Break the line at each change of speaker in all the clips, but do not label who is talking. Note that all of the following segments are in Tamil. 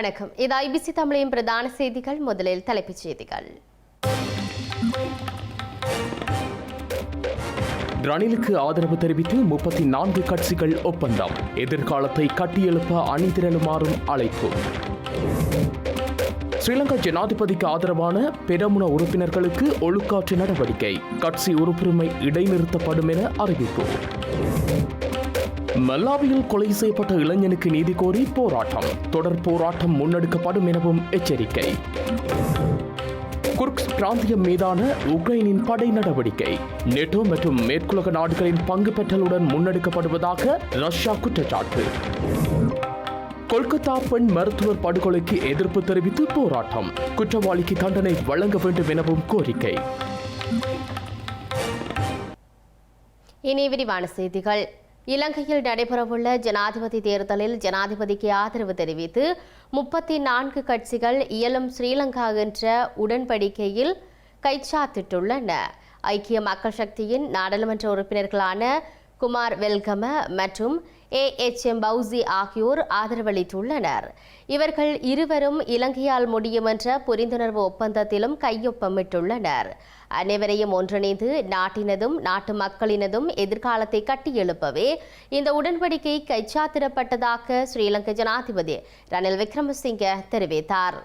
வணக்கம். இது ஐபிசி தமிழின் பிரதான செய்திகள். முதலில் தலைப்புச் செய்திகள்.
ரணிலுக்கு ஆதரவு தெரிவித்து முப்பத்தி நான்கு கட்சிகள் ஒப்பந்தம். எதிர்காலத்தை கட்டியெழுப்ப அணிதிரளுமாறும் அழைப்பு. ஸ்ரீலங்கா ஜனாதிபதிக்கு ஆதரவான பெரமுன உறுப்பினர்களுக்கு ஒழுக்காற்று நடவடிக்கை. கட்சி உறுப்புரிமை இடைநிறுத்தப்படும் என அறிவிப்பு. மல்லாவியில் கொலை செய்யப்பட்ட இளைஞனுக்கு நீதி கோரி போராட்டம். தொடர் போராட்டம் முன்னெடுக்கப்படும் எனவும் எச்சரிக்கை. குர்க்ஸ் பிராந்தியம் மீதான உக்ரைனின் படை நடவடிக்கை. நெட்டோ மற்றும் மேற்குலக நாடுகளின் பங்கு பெற்றலுடன் முன்னெடுக்கப்படுவதாக ரஷ்யா குற்றச்சாட்டு. கொல்கத்தா பெண் மருத்துவர் படுகொலைக்கு எதிர்ப்பு தெரிவித்து போராட்டம். குற்றவாளிக்கு தண்டனை வழங்க வேண்டும் எனவும் கோரிக்கை.
இனி விரிவான செய்திகள். இலங்கையில் நடைபெறவுள்ள ஜனாதிபதி தேர்தலில் ஜனாதிபதிக்கு ஆதரவு தெரிவித்து முப்பத்தி நான்கு கட்சிகள் இயலும் ஸ்ரீலங்கா என்ற உடன்படிக்கையில் கைச்சாத்திட்டுள்ளன. ஐக்கிய மக்கள் சக்தியின் நாடாளுமன்ற உறுப்பினர்களான குமார் வெல்கம மற்றும் ஏ. எச். எம். பவுசி ஆகியோர் ஆதரவளித்துள்ளனர் இவர்கள் இருவரும் இலங்கையால் முடியும் என்ற புரிந்துணர்வு ஒப்பந்தத்திலும் கையொப்பமிட்டுள்ளனர். அனைவரையும் ஒன்றிணைந்து நாட்டினதும் நாட்டு மக்களினதும் எதிர்காலத்தை கட்டியெழுப்பவே இந்த உடன்படிக்கை கைச்சாத்திடப்பட்டதாக ஸ்ரீலங்கா ஜனாதிபதி ரணில் விக்ரமசிங்க தெரிவித்தார்.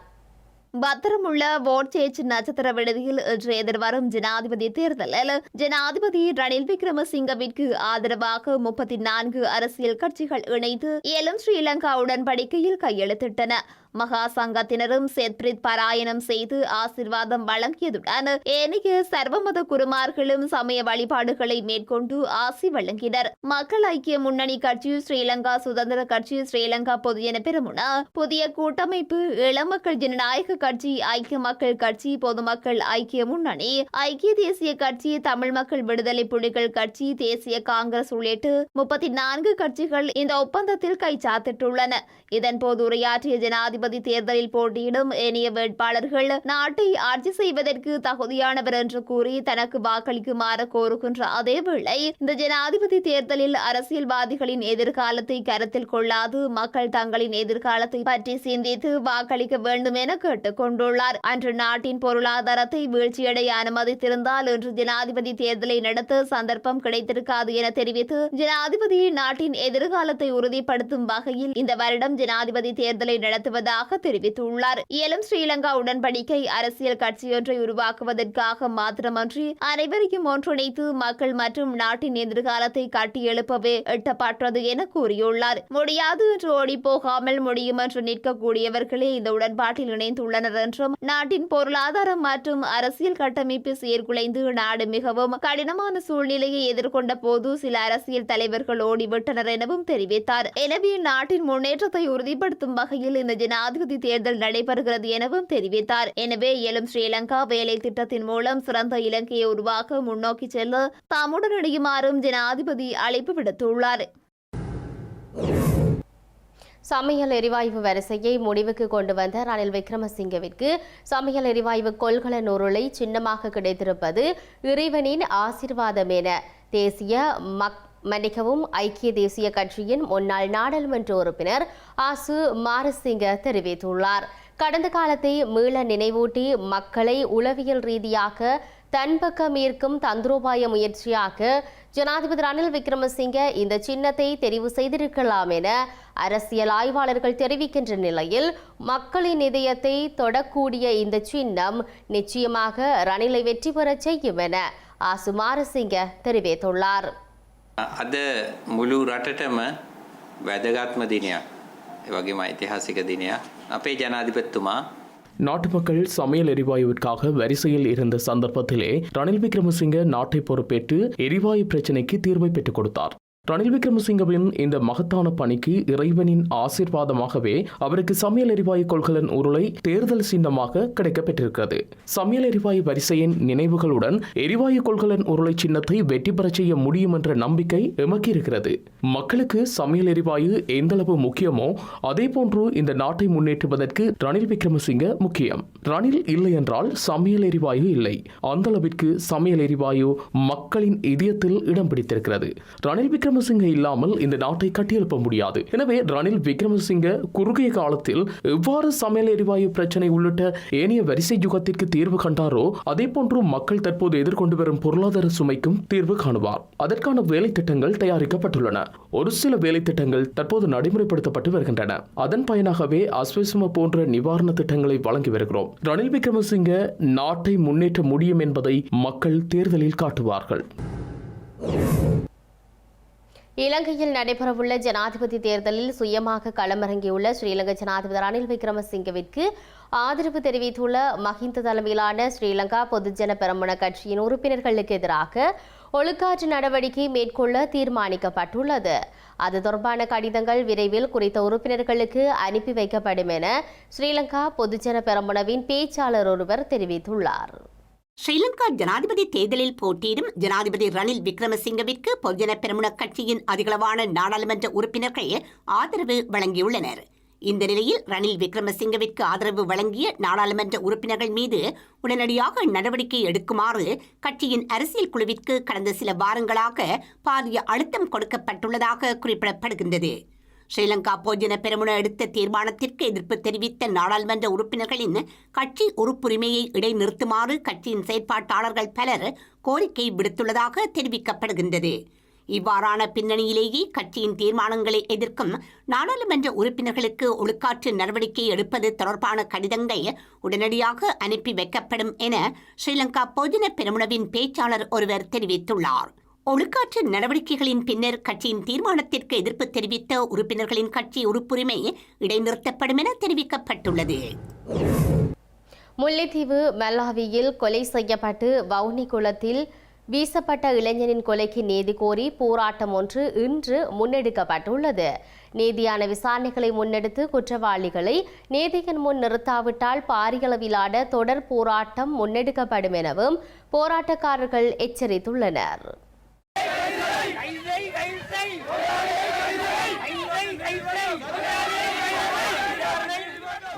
பத்திரமுள்ள வோட்சேஜ் நட்சத்திர விடுதியில் இன்று எதிர்வரும் ஜனாதிபதி தேர்தலில் ஜனாதிபதி ரணில் விக்ரமசிங்கவிற்கு ஆதரவாக முப்பத்தி நான்கு அரசியல் கட்சிகள் இணைந்து ஏலம் ஸ்ரீலங்கா உடன்படிக்கையில் கையெழுத்திட்டன. மகா சங்கத்தினரும் சேத்பிரித் பாராயணம் செய்து ஆசிர்வாதம் வழங்கியதுடன் ஏனைய சர்வமத குருமார்களும் சமய வழிபாடுகளை மேற்கொண்டு ஆசி வழங்கினர். மக்கள் ஐக்கிய முன்னணி கட்சி ஸ்ரீலங்கா சுதந்திர கட்சி ஸ்ரீலங்கா பொதுஜன பெருமுன புதிய கூட்டமைப்பு இளமக்கள் ஜனநாயக கட்சி ஐக்கிய மக்கள் கட்சி பொதுமக்கள் ஐக்கிய முன்னணி ஐக்கிய தேசிய கட்சி தமிழ் மக்கள் விடுதலை புலிகள் கட்சி தேசிய காங்கிரஸ் உள்ளிட்டு முப்பத்தி நான்கு கட்சிகள் இந்த ஒப்பந்தத்தில் கைச்சாத்திட்டுள்ளன இதன்போது உரையாற்றிய ஜனாதிபதி தேர்தலில் போட்டியிடும் ஏனைய வேட்பாளர்கள் நாட்டை ஆட்சி செய்வதற்கு தகுதியானவர் என்று கூறி தனக்கு வாக்களிக்குமாறு கோருகின்ற அதேவேளை இந்த ஜனாதிபதி தேர்தலில் அரசியல்வாதிகளின் எதிர்காலத்தை கருத்தில் கொள்ளாது மக்கள் தங்களின் எதிர்காலத்தை பற்றி சிந்தித்து வாக்களிக்க வேண்டும் என கேட்டுக் கொண்டுள்ளார். அன்று நாட்டின் பொருளாதாரத்தை வீழ்ச்சியடைய அனுமதித்திருந்தால் இன்று ஜனாதிபதி தேர்தலை நடத்த சந்தர்ப்பம் கிடைத்திருக்காது என தெரிவித்து ஜனாதிபதி நாட்டின் எதிர்காலத்தை உறுதிப்படுத்தும் வகையில் இந்த வருடம் ஜனாதிபதி தேர்தலை நடத்துவதாக தெரிவித்துள்ளார். இயலும் ஸ்ரீலங்கா உடன்படிக்கை அரசியல் கட்சியொன்றை உருவாக்குவதற்காக மாத்திரமன்றி அனைவரையும் ஒன்றிணைத்து மக்கள் மற்றும் நாட்டின் எதிர்காலத்தை கட்டியெழுப்பவே எட்டப்பட்டது என கூறியுள்ளார். முடியாது என்று ஓடி போகாமல் முடியும் என்று நிற்கக்கூடியவர்களே இந்த உடன்பாட்டில் இணைந்துள்ளனர் என்றும் நாட்டின் பொருளாதாரம் மற்றும் அரசியல் கட்டமைப்பு சீர்குலைந்து நாடு மிகவும் கடினமான சூழ்நிலையை எதிர்கொண்ட போது சில அரசியல் தலைவர்கள் ஓடிவிட்டனர் எனவும் தெரிவித்தார். எனவே நாட்டின் முன்னேற்றத்தை உறுதிப்படுத்தும் வகையில் இந்த ஜனாதிபதி தேர்தல் நடைபெறுகிறது எனவும் தெரிவித்தார். எனவே எழும் ஸ்ரீலங்கா வேலை திட்டத்தின் மூலம் சிறந்த இலங்கையை உருவாக்க முன்னோக்கி செல்ல தாமுடன் இணையுமாறும் ஜனாதிபதி அழைப்பு விடுத்துள்ளார்.
சமையல் எரிவாயு வரிசையை முடிவுக்கு கொண்டு வந்த ரணில் விக்ரமசிங்கவிற்கு சமையல் எரிவாயு கொள்கலன் உருளை சின்னமாக கிடைத்திருப்பது இறைவனின் ஆசிர்வாதம் என தேசிய மக் மன்னிக்கவும் ஐக்கிய தேசிய கட்சியின் முன்னாள் நாடாளுமன்ற உறுப்பினர் ஆசு மாரசிங்க தெரிவித்துள்ளார். கடந்த காலத்தை மீள நினைவூட்டி மக்களை உளவியல் ரீதியாக தன்பக்கம் ஈர்க்கும் தந்திரோபாய முயற்சியாக ஜனாதிபதி ரணில் விக்ரமசிங்க இந்த சின்னத்தை தெரிவு செய்திருக்கலாம் என அரசியல் ஆய்வாளர்கள் தெரிவிக்கின்ற நிலையில் மக்களின் இதயத்தை தொடக்கூடிய இந்த சின்னம் நிச்சயமாக ரணிலை வெற்றி பெறச் செய்யும் என ஆசுமாரசிங்க தெரிவித்துள்ளார்.
අද මුළු රටටම වැදගත්ම දිනයක් ඒ වගේම ඓතිහාසික දිනයක් අපේ ජනාධිපතිතුමා
நாட்டு மக்கள் சமையல் எரிவாயுவிற்காக வரிசையில் இருந்த சந்தர்ப்பத்திலே ரணில் விக்ரமசிங்க நாட்டை பொறுப்பேற்று எரிவாயு பிரச்சினைக்கு தீர்வை பெற்றுக் கொடுத்தார் ரணில் விக்ரமசிங்கவின் இந்த மகத்தான பணிக்கு இறைவனின் ஆசீர்வாதமாகவே அவருக்கு சமையல் எரிவாயு கொள்கலன் உருளை தேர்தல் சின்னமாக கிடைக்கப்பெற்றிருக்கிறது. சமையல் எரிவாயு வரிசையின் நினைவுகளுடன் எரிவாயு கொள்கலன் உருளை சின்னத்தை வெற்றி பெறச் செய்ய முடியும் என்ற நம்பிக்கை எமக்கு இருக்கிறது மக்களுக்கு சமையல் எரிவாயு எந்தளவு முக்கியமோ அதே போன்று இந்த நாட்டை முன்னேற்றுவதற்கு ரணில் விக்ரமசிங்க முக்கியம். ரணில் இல்லை என்றால் சமையல் எரிவாயு இல்லை. அந்த அளவிற்கு சமையல் எரிவாயு மக்களின் இதயத்தில் இடம் பிடித்திருக்கிறது. ரணில் விக்ரம விக்ரமசிங்க இல்லாமல் இந்த நாட்டை கட்டியெழுப்ப முடியாது. எனவே ரணில் விக்ரமசிங்க குறுகிய காலத்தில் எவ்வாறு சமையல் எரிவாயு பிரச்சனை உள்ளிட்ட ஏனைய வரிசை யுகத்திற்கு தீர்வு கண்டாரோ அதே போன்று மக்கள் தற்போது எதிர்கொண்டு வரும் பொருளாதார சுமைக்கும் தீர்வு காணுவார். அதற்கான வேலை திட்டங்கள் தயாரிக்கப்பட்டுள்ளன. ஒரு சில வேலை திட்டங்கள் தற்போது நடைமுறைப்படுத்தப்பட்டு வருகின்றன. அதன் பயனாகவே அஸ்வசும போன்ற நிவாரண திட்டங்களை வழங்கி வருகிறோம். ரணில் விக்ரமசிங்க நாட்டை முன்னேற்ற முடியும் என்பதை மக்கள் தேர்தலில் காட்டுவார்கள்.
இலங்கையில் நடைபெறவுள்ள ஜனாதிபதி தேர்தலில் சுயமாக களமிறங்கியுள்ள ஸ்ரீலங்கா ஜனாதிபதி ரணில் விக்ரமசிங்கவிற்கு ஆதரவு தெரிவித்துள்ள மஹிந்த தலைமையிலான ஸ்ரீலங்கா பொதுஜன பெரமுன கட்சியின் உறுப்பினர்களுக்கு எதிராக ஒழுக்காற்று நடவடிக்கை மேற்கொள்ள தீர்மானிக்கப்பட்டுள்ளது. அது தொடர்பான கடிதங்கள் விரைவில் குறித்த உறுப்பினர்களுக்கு அனுப்பி வைக்கப்படும் என ஸ்ரீலங்கா பொதுஜன பெரமுனவின் பேச்சாளர் ஒருவர் தெரிவித்துள்ளார்.
ஸ்ரீலங்கா ஜனாதிபதி தேர்தலில் போட்டியிடும் ஜனாதிபதி ரணில் விக்ரமசிங்கவிற்கு பொதுஜன பெருமுன கட்சியின் அதிகளவான நாடாளுமன்ற உறுப்பினர்கள் ஆதரவு வழங்கியுள்ளனர். இந்த நிலையில் ரணில் விக்ரமசிங்கவிற்கு ஆதரவு வழங்கிய நாடாளுமன்ற உறுப்பினர்கள் மீது உடனடியாக நடவடிக்கை எடுக்குமாறு கட்சியின் அரசியல் குழுவிற்கு கடந்த சில வாரங்களாக பாரிய அழுத்தம் கொடுக்கப்பட்டுள்ளதாக குறிப்பிடப்படுகின்றது. ஸ்ரீலங்கா போஜன பெருமுன எடுத்த தீர்மானத்திற்கு எதிர்ப்பு தெரிவித்த நாடாளுமன்ற உறுப்பினர்களின் கட்சி உறுப்புரிமையை இடைநிறுத்துமாறு கட்சியின் செயற்பாட்டாளர்கள் பலர் கோரிக்கை விடுத்துள்ளதாக தெரிவிக்கப்படுகின்றது. இவ்வாறான பின்னணியிலேயே கட்சியின் தீர்மானங்களை எதிர்க்கும் நாடாளுமன்ற உறுப்பினர்களுக்கு ஒழுக்காற்று நடவடிக்கை எடுப்பது தொடர்பான கடிதங்கள் உடனடியாக அனுப்பி வைக்கப்படும் என ஸ்ரீலங்கா பொதுஜன பெருமுனவின் பேச்சாளர் ஒருவர் தெரிவித்துள்ளார். ஒழுக்காற்று நடவடிக்கைகளின் பின்னர் கட்சியின் தீர்மானத்திற்கு எதிர்ப்பு தெரிவித்த உறுப்பினர்களின் கட்சி உறுப்புரிமை இடைநிறுத்தப்படும் என தெரிவிக்கப்பட்டுள்ளது.
முல்லைத்தீவு மல்லாவியில் கொலை செய்யப்பட்டு வவுனி குளத்தில் வீசப்பட்ட இளைஞனின் கொலைக்கு நீதி கோரி போராட்டம் ஒன்று இன்று முன்னெடுக்கப்பட்டுள்ளது. நீதியான விசாரணைகளை முன்னெடுத்து குற்றவாளிகளை நீதியின் முன் நிறுத்தாவிட்டால் பாரியளவிலான தொடர் போராட்டம் முன்னெடுக்கப்படும் எனவும் போராட்டக்காரர்கள் எச்சரித்துள்ளனர்.
கைதை கைதை கைதை கைதை கைதை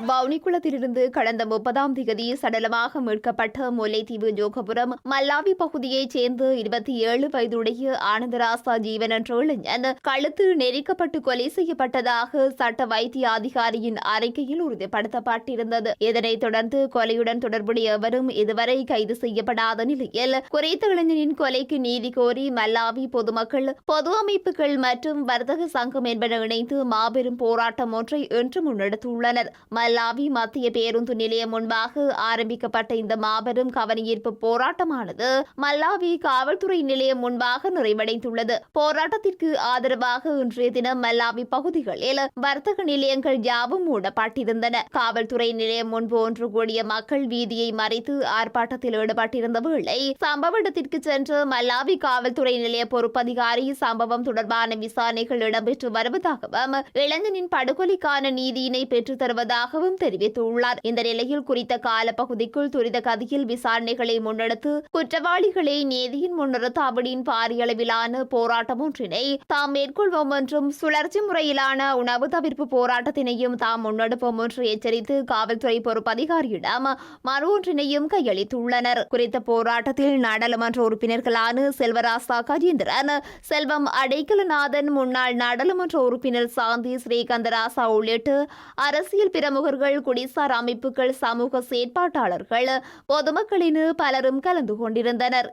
வவுனிக்குளத்திலிருந்து கடந்த முப்பதாம் திகதி சடலமாக மீட்கப்பட்ட முல்லைத்தீவு ஜோகபுரம் மல்லாவி பகுதியைச் சேர்ந்த இருபத்தி ஏழு வயதுடைய ஆனந்தராசா ஜீவன் என்ற இளைஞன் கழுத்து நெரிக்கப்பட்டு கொலை செய்யப்பட்டதாக சட்ட வைத்திய அதிகாரியின் அறிக்கையில் உறுதிப்படுத்தப்பட்டிருந்தது. இதனைத் தொடர்ந்து கொலையுடன் தொடர்புடைய எவரும் இதுவரை கைது செய்யப்படாத நிலையில் குறைத்த இளைஞனின் கொலைக்கு நீதி கோரி மல்லாவி பொதுமக்கள் பொது அமைப்புகள் மற்றும் வர்த்தக சங்கம் என்பன இணைந்து மாபெரும் போராட்டம் ஒன்றை இன்று முன்னெடுத்துள்ளனர். மல்லாவி மத்திய பேருந்து நிலையம் முன்பாக ஆரம்பிக்கப்பட்ட இந்த மாபெரும் கவனஈர்ப்பு போராட்டமானது மல்லாவி காவல்துறை நிலையம் முன்பாக நிறைவடைந்துள்ளது. போராட்டத்திற்கு ஆதரவாக இன்றைய தினம் மல்லாவி பகுதிகளில் வர்த்தக நிலையங்கள் யாவும் மூடப்பட்டிருந்தன. காவல்துறை நிலையம் முன்பு ஒன்று கூடிய மக்கள் வீதியை மறைத்து ஆர்ப்பாட்டத்தில் ஈடுபட்டிருந்த வேளை சம்பவ இடத்திற்கு சென்ற மல்லாவி காவல்துறை நிலைய பொறுப்பதிகாரி சம்பவம் தொடர்பான விசாரணைகள் இடம்பெற்று வருவதாகவும் இளைஞனின் படுகொலைக்கான நீதியினை பெற்றுத் தருவதாகவும் தெரிவித்துள்ளார். இந்த நிலையில் குறித்த காலப்பகுதிக்குள் துரித கதியில் விசாரணைகளை முன்னெடுத்து குற்றவாளிகளை நீதியின் முன்னிறுத்தாவிடின் பாரிய அளவிலான போராட்டம் ஒன்றினை தாம் மேற்கொள்வோம் என்றும் சுழற்சி முறையிலான உணவு தவிர்ப்பு போராட்டத்தினையும் தாம் முன்னெடுப்போம் என்று எச்சரித்து காவல்துறை பொறுப்பதிகாரியிடம் மறு ஒன்றினையும் கையளித்துள்ளனர். குறித்த போராட்டத்தில் நாடாளுமன்ற உறுப்பினர்களான செல்வராசா கஜேந்திரன் செல்வம் அடைக்கலநாதன் முன்னாள் நாடாளுமன்ற உறுப்பினர் சாந்தி ஸ்ரீகந்தராசா உள்ளிட்டு அரசியல் பிரமுகர் பிரமுகர்கள் குடிசார் அமைப்புகள் சமூக செயற்பாட்டாளர்கள் பொதுமக்களின் பலரும் கலந்து கொண்டிருந்தனர்.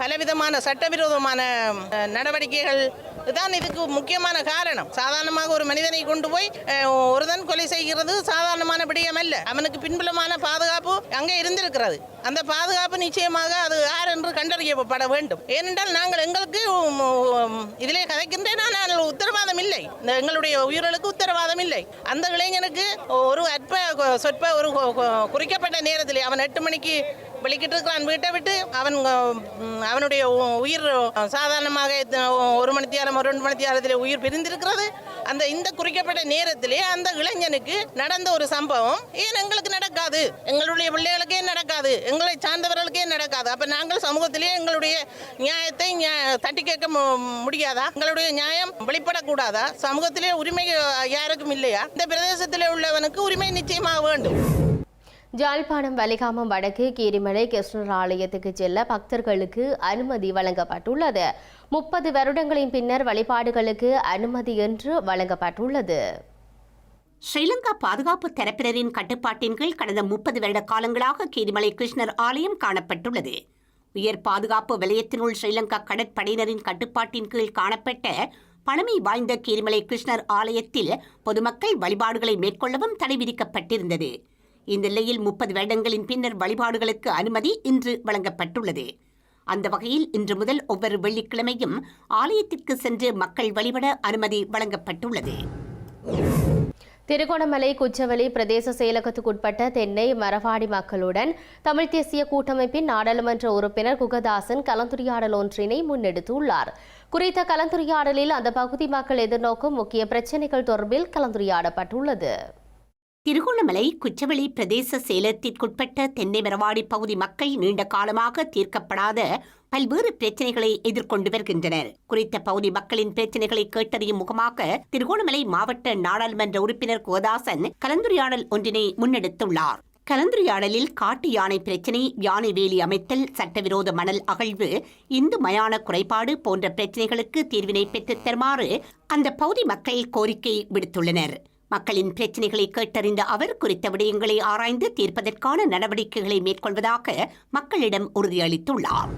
பலவிதமான சட்டவிரோதமான நடவடிக்கைகள். தான் இதுக்கு முக்கியமான காரணம். சாதாரணமாக ஒரு மனிதனை கொண்டு போய் ஒருதன் கொலை செய்கிறது சாதாரணமான விடயம் அல்ல. அவனுக்கு பின்புலமான பாதுகாப்பு அங்கே இருந்திருக்கிறது. அந்த பாதுகாப்பு நிச்சயமாக அது யார் என்று கண்டறியப்பட வேண்டும். ஏனென்றால் நாங்கள் எங்களுக்கு இதிலே கதைக்கின்றேன். ஆனால் உத்தரவாதம் இல்லை. இந்த எங்களுடைய உயிர்களுக்கு உத்தரவாதம் இல்லை. அந்த இளைஞனுக்கு ஒரு அற்ப சொற்ப ஒரு குறிக்கப்பட்ட நேரத்தில் அவன் எட்டு மணிக்கு வெளிக்கிட்டு இருக்கிறான் வீட்டை விட்டு அவன் அவனுடைய உ- உயிர் சாதாரணமாக ஒரு மணி தியாரம் ஒரு ரெண்டு மணி தியாரத்தில் உயிர் பிரிந்திருக்கிறது. அந்த இந்த குறிக்கப்பட்ட நேரத்திலே அந்த இளைஞனுக்கு நடந்த ஒரு சம்பவம். ஏன் எங்களுக்கு நடக்காது? எங்களுடைய பிள்ளைகளுக்கே நடக்காது. எங்களை சார்ந்தவர்களுக்கே நடக்காது. அப்போ நாங்கள் சமூகத்திலே எங்களுடைய நியாயத்தை தட்டி கேட்க மு- முடியாதா? எங்களுடைய நியாயம் வெளிப்படக்கூடாதா? சமூகத்திலே உரிமை யாருக்கும் இல்லையா? இந்த பிரதேசத்தில் உள்ளவனுக்கு உரிமை நிச்சயமாக வேண்டும்.
ஜாழ்ப்பாணம் வலிகாமம் வடக்கு கீரிமலை கிருஷ்ணர் ஆலயத்துக்கு செல்ல பக்தர்களுக்கு அனுமதி வழங்கப்பட்டுள்ளது. முப்பது வருடங்களின் பின்னர் வழிபாடுகளுக்கு அனுமதி என்று வழங்கப்பட்டுள்ளது.
ஸ்ரீலங்கா பாதுகாப்பு தரப்பினரின் கட்டுப்பாட்டின் கீழ் கடந்த முப்பது வருட காலங்களாக கீரிமலை கிருஷ்ணர் ஆலயம் காணப்பட்டுள்ளது. உயர் பாதுகாப்பு வலயத்தினுள் ஸ்ரீலங்கா கடற்படையினரின் கட்டுப்பாட்டின் கீழ் காணப்பட்ட பழமை வாய்ந்த கீரிமலை கிருஷ்ணர் ஆலயத்தில் பொதுமக்கள் வழிபாடுகளை மேற்கொள்ளவும் தடை விதிக்கப்பட்டிருந்தது. இந்த நிலையில் முப்பது வருடங்களின் பின்னர் வழிபாடுகளுக்கு அனுமதி இன்று வழங்கப்பட்டுள்ளது. அந்த வகையில் இன்று முதல் ஒவ்வொரு வெள்ளிக்கிழமையும் ஆலயத்திற்கு சென்று மக்கள் வழிபட அனுமதி வழங்கப்பட்டுள்ளது.
திருகோணமலை குச்சவெளி பிரதேச செயலகத்துக்குட்பட்ட தென்னை மரவாடி மக்களுடன் தமிழ் தேசிய கூட்டமைப்பின் நாடாளுமன்ற உறுப்பினர் குகதாசன் கலந்துரையாடல் ஒன்றினை முன்னெடுத்துள்ளார். குறித்த கலந்துரையாடலில் அந்த பகுதி மக்கள் எதிர்நோக்கும் முக்கிய பிரச்சினைகள் தொடர்பில் கலந்துரையாடப்பட்டுள்ளது.
திருகோணமலை குச்சவெளி பிரதேச சேலத்திற்குட்பட்ட தென்னை மரவாடி பகுதி மக்கள் நீண்ட காலமாக தீர்க்கப்படாத பல்வேறு பிரச்சனைகளை எதிர்கொண்டு வருகின்றனர். குறித்த பகுதி மக்களின் பிரச்சனைகளை கேட்டறியும் முகமாக திருகோணமலை மாவட்ட நாடாளுமன்ற உறுப்பினர் கோதாசன் கலந்துரையாடல் ஒன்றினை முன்னெடுத்துள்ளார். கலந்துரையாடலில் காட்டு யானை பிரச்சினை யானை வேலி அமைத்தல் சட்டவிரோத மணல் அகழ்வு இந்து மயான குறைபாடு போன்ற பிரச்சினைகளுக்கு தீர்வினை பெற்றுத் தருமாறு அந்த பகுதி மக்கள் கோரிக்கை விடுத்துள்ளனர். மக்களின் பிரச்சனைகளை கேட்டறிந்த அவர் குறித்த விடயங்களை ஆராய்ந்து தீர்ப்பதற்கான நடவடிக்கைகளை மேற்கொள்வதாக மக்களிடம் உறுதியளித்துள்ளார்.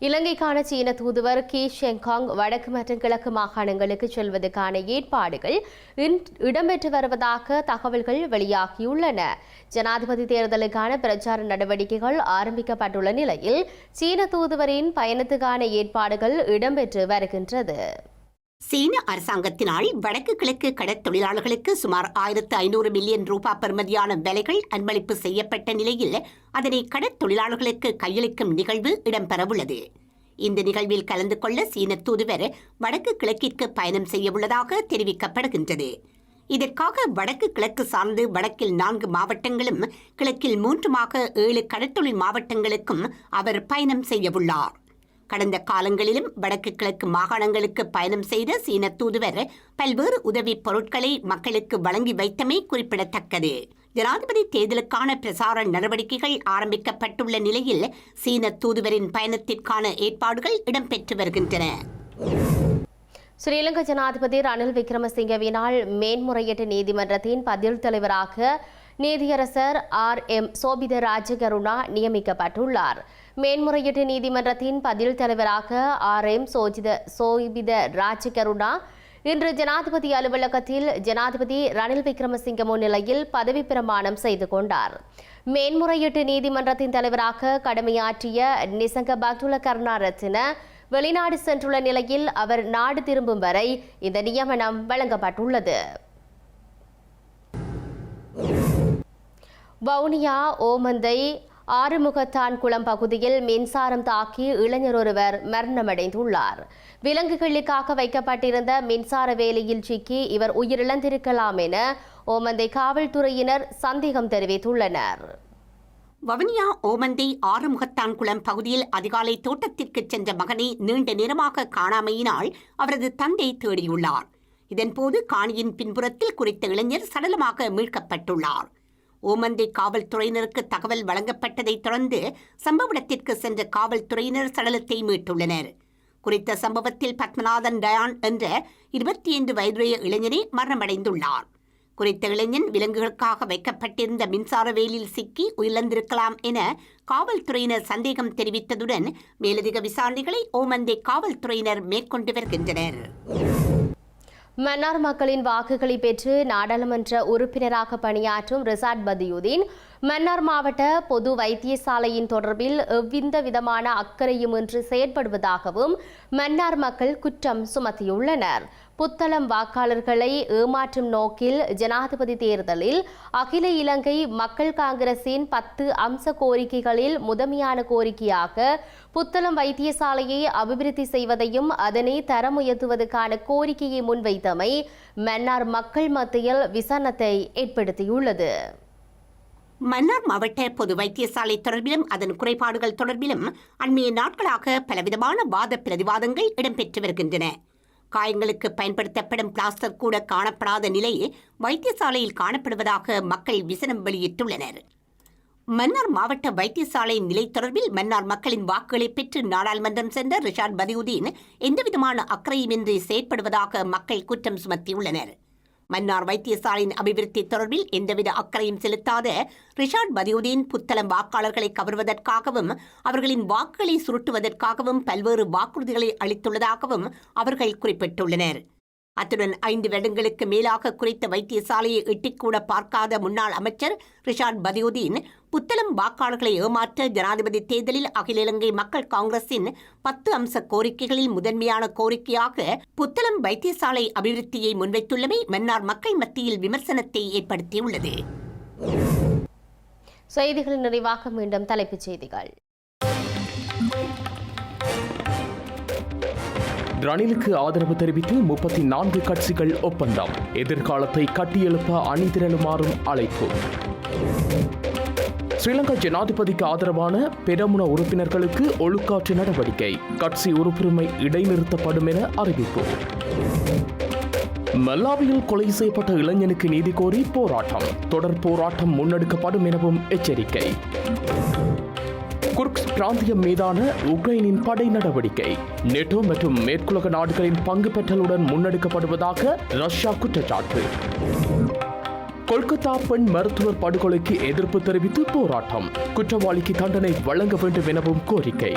இலங்கைக்கான சீன தூதுவர் கி ஷெங்காங் வடக்கு மற்றும் கிழக்கு மாகாணங்களுக்கு செல்வதற்கான ஏற்பாடுகள் இன்- இடம்பெற்று வருவதாக தகவல்கள் வெளியாகியுள்ளன. ஜனாதிபதி தேர்தலுக்கான பிரச்சார நடவடிக்கைகள் ஆரம்பிக்கப்பட்டுள்ள நிலையில் சீன தூதுவரின் பயணத்துக்கான ஏற்பாடுகள் இடம்பெற்று வருகின்றது.
சீன அரசாங்கத்தினால் வடக்கு கிழக்கு கடற்தொழிலாளர்களுக்கு சுமார் ஆயிரத்து ஐநூறு மில்லியன் ரூபாய் பெறுமதியான விலைகள் அன்பளிப்பு செய்யப்பட்ட நிலையில் அதனை கடற்தொழிலாளர்களுக்கு கையளிக்கும் நிகழ்வு இடம்பெறவுள்ளது. இந்த நிகழ்வில் கலந்து கொள்ள சீன தூதுவர் வடக்கு கிழக்கிற்கு பயணம் செய்யவுள்ளதாக தெரிவிக்கப்படுகின்றது. இதற்காக வடக்கு கிழக்கு சார்ந்து வடக்கில் நான்கு மாவட்டங்களும் கிழக்கில் மூன்றுமாக ஏழு கடற்தொழில் மாவட்டங்களுக்கும் அவர் பயணம் செய்யவுள்ளார். கடந்த காலங்களிலும் வடக்கு கிழக்கு மாகாணங்களுக்கு பயணம் செய்த சீன தூதுவர் பல்வேறு உதவிப் பொருட்களை மக்களுக்கு வழங்கி வைத்தமை குறிப்பிடத்தக்கது. ஜனாதிபதி தேர்தலுக்கான பிரசார நடவடிக்கைகள் ஆரம்பிக்கப்பட்டுள்ள நிலையில் சீன தூதுவரின் பயணத்திற்கான ஏற்பாடுகள் இடம்பெற்று வருகின்றன.
ஸ்ரீலங்கா ஜனாதிபதி ரணில் விக்ரமசிங்கவினால் மேன்முறையீட்டு நீதிமன்றத்தின் பதில் தலைவராக நீதியரசர் ஆர் எம் சோபித ராஜகருணா நியமிக்கப்பட்டுள்ளார். மேன்முறையீட்டு நீதிமன்றத்தின் பதில் தலைவராக ஆர் எம் சோஜித சோபித ராஜகருணா இன்று ஜனாதிபதி அலுவலகத்தில் ஜனாதிபதி ரணில் விக்ரமசிங்க முன்னிலையில் பதவி பிரமாணம் செய்து கொண்டார். மேன்முறையீட்டு நீதிமன்றத்தின் தலைவராக கடமையாற்றிய நிசங்க பக்துல கருணாரத்ன வெளிநாடு சென்றுள்ள நிலையில் அவர் நாடு திரும்பும் வரை இந்த நியமனம் வழங்கப்பட்டுள்ளது. வவுனியா ஓமந்தை ஆறுமுகத்தான் குளம் பகுதியில் மின்சாரம் தாக்கி இளைஞர் ஒருவர் மரணமடைந்துள்ளார். விலங்குகளுக்காக வைக்கப்பட்டிருந்த மின்சார வேலியில் சிக்கி இவர் உயிரிழந்திருக்கலாம் என ஓமந்தை காவல்துறையினர் சந்தேகம் தெரிவித்துள்ளனர்.
வவுனியா ஓமந்தை ஆறுமுகத்தான் குளம் பகுதியில் அதிகாலை தோட்டத்திற்கு சென்ற மகனை நீண்ட நேரமாக காணாமையினால் அவரது தந்தை தேடியுள்ளார். இதன்போது காணியின் பின்புறத்தில் குறித்த இளைஞர் சடலமாக மீட்கப்பட்டுள்ளார். ஓமந்தை காவல்துறையினருக்கு தகவல் வழங்கப்பட்டதைத் தொடர்ந்து சம்பவ இடத்திற்கு சென்ற காவல்துறையினர் சடலத்தை மீட்டுள்ளனர். குறித்த சம்பவத்தில் பத்மநாதன் டயான் என்ற இருபத்தி ஐந்து வயதுடைய இளைஞனே மரணமடைந்துள்ளார். குறித்த இளைஞன் விலங்குகளுக்காக வைக்கப்பட்டிருந்த மின்சார வேலியில் சிக்கி உயிரிழந்திருக்கலாம் என காவல்துறையினர் சந்தேகம் தெரிவித்ததுடன் மேலதிக விசாரணைகளை ஓமந்தை காவல்துறையினர் மேற்கொண்டு வருகின்றனர்.
மன்னார் மக்களின் வாக்குகளை பெற்று நாடாளுமன்ற உறுப்பினராக பணியாற்றும் ரிசாட் பதியுதீன் மன்னார் மாவட்ட பொது வைத்தியசாலையின் தொடர்பில் எவ்வித விதமான அக்கறையுமின்றி செயற்படுவதாகவும் மன்னார் மக்கள் குற்றம் சுமத்தியுள்ளனர். புத்தளம் வாக்காளர்களை ஏமாற்றும் நோக்கில் ஜனாதிபதி தேர்தலில் அகில இலங்கை மக்கள் காங்கிரசின் பத்து அம்ச கோரிக்கைகளில் முதன்மையான கோரிக்கையாக புத்தளம் வைத்தியசாலையை அபிவிருத்தி செய்வதையும் அதனை தரம் உயர்த்துவதற்கான கோரிக்கையை முன்வைத்தமை மன்னார் மக்கள் மத்தியில் விசனத்தை ஏற்படுத்தியுள்ளது.
மன்னார் மாவட்ட பொது வைத்தியசாலை தொடர்பிலும் அதன் குறைபாடுகள் தொடர்பிலும் அண்மைய நாட்களாக பலவிதமான வாத பிரதிவாதங்கள் இடம்பெற்று வருகின்றன. காயங்களுக்கு பயன்படுத்தப்படும் பிளாஸ்டர் கூட காணப்படாத நிலை வைத்தியசாலையில் காணப்படுவதாக மக்கள் விசனம் வெளியிட்டுள்ளனர். மன்னார் மாவட்ட வைத்தியசாலை நிலை தொடர்பில் மன்னார் மக்களின் வாக்குகளை பெற்று நாடாளுமன்றம் சென்ற ரிஷாட் பதியுதீன் எந்தவிதமான அக்கறையுமின்றி செயற்படுவதாக மக்கள் குற்றம் சுமத்தியுள்ளனர். மன்னார் வைத்தியசாலையின் அபிவிருத்தி தொடர்பில் எந்தவித அக்கறையும் செலுத்தாத ரிஷாட் பதியுதீன் புத்தளம் வாக்காளர்களை கவர்வதற்காகவும் அவர்களின் வாக்குகளை சுருட்டுவதற்காகவும் பல்வேறு வாக்குறுதிகளை அளித்துள்ளதாகவும் அவர்கள் குறிப்பிட்டுள்ளனர். அத்துடன் ஐந்து வருடங்களுக்கு மேலாக குறைத்த வைத்தியசாலையை எட்டிக்கூட பார்க்காத முன்னாள் அமைச்சர் ரிஷாட் பதியுதீன் புத்தளம் வாக்காளர்களை ஏமாற்ற ஜனாதிபதி தேர்தலில் அகில இலங்கை மக்கள் காங்கிரசின் பத்து அம்ச கோரிக்கைகளில் முதன்மையான கோரிக்கையாக புத்தளம் வைத்தியசாலை அபிவிருத்தியை முன்வைத்துள்ளமை மன்னார் மக்கள் மத்தியில் விமர்சனத்தை ஏற்படுத்தியுள்ளது.
செய்திகளின் நிறைவாக மீண்டும் தலைப்புச் செய்திகள்.
ரணிலுக்கு ஆதரவு தெரிவித்து முப்பத்தி நான்கு கட்சிகள் ஒப்பந்தம். எதிர்காலத்தை கட்டியெழுப்ப அணி திரளுமாறும் அழைப்பு. ஸ்ரீலங்கா ஜனாதிபதிக்கு ஆதரவான பெரமுன உறுப்பினர்களுக்கு ஒழுக்காற்று நடவடிக்கை. கட்சி உறுப்புரிமை இடைநிறுத்தப்படும் என அறிவிப்பு. மல்லாவியில் கொலை செய்யப்பட்ட இளைஞனுக்கு நீதி கோரி போராட்டம். தொடர் போராட்டம் முன்னெடுக்கப்படும் எனவும் எச்சரிக்கை. குர்க்ஸ் பிராந்தியம் மீதான உக்ரைனின் படை நடவடிக்கை. நெட்டோ மற்றும் மேற்குலக நாடுகளின் பங்கு பெற்றலுடன் முன்னெடுக்கப்படுவதாக ரஷ்யா குற்றச்சாட்டு. கொல்கத்தா பெண் மருத்துவர் படுகொலைக்கு எதிர்ப்பு தெரிவித்து போராட்டம். குற்றவாளிக்கு தண்டனை வழங்க வேண்டும் எனவும் கோரிக்கை.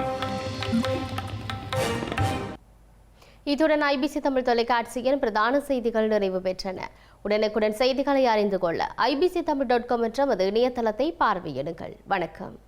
இத்துடன் ஐபிசி தமிழ் தொலைக்காட்சியின் பிரதான செய்திகள் நிறைவு பெற்றன. உடனுக்குடன் செய்திகளை அறிந்து கொள்ள ஐபிசி தமிழ் டாட் காம் என்ற நமது இணையதளத்தை பார்வையிடுங்கள். வணக்கம்.